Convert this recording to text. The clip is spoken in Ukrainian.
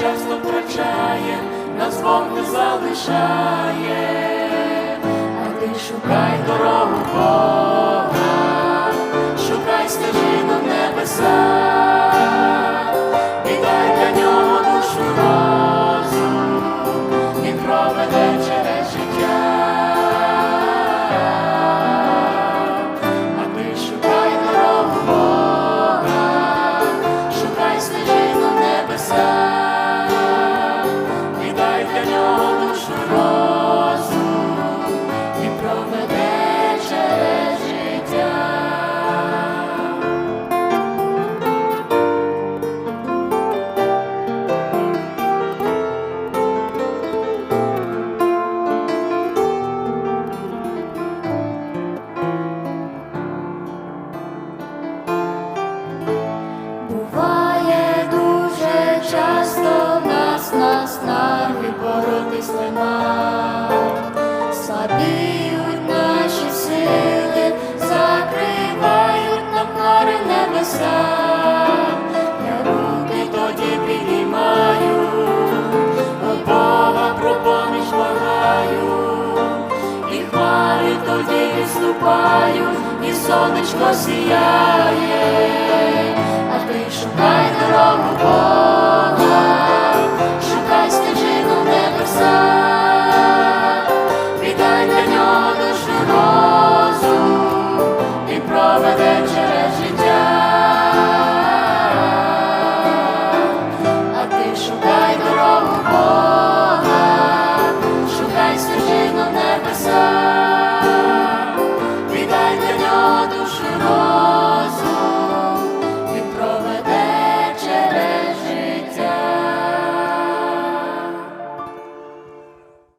часто втрачає, нас Бог не залишає, а ти шукай дорогу Бога, шукай стежину небеса, віддай для нього душу розум, він проведе боротись нема, слабіють наші сили, закривають нам хмари небеса, я руки тоді піднімаю, у Бога про поміч благаю, і хмари тоді відступають, і сонечко сіяє, а ти шукай дорогу Бога. Віддай для нього душу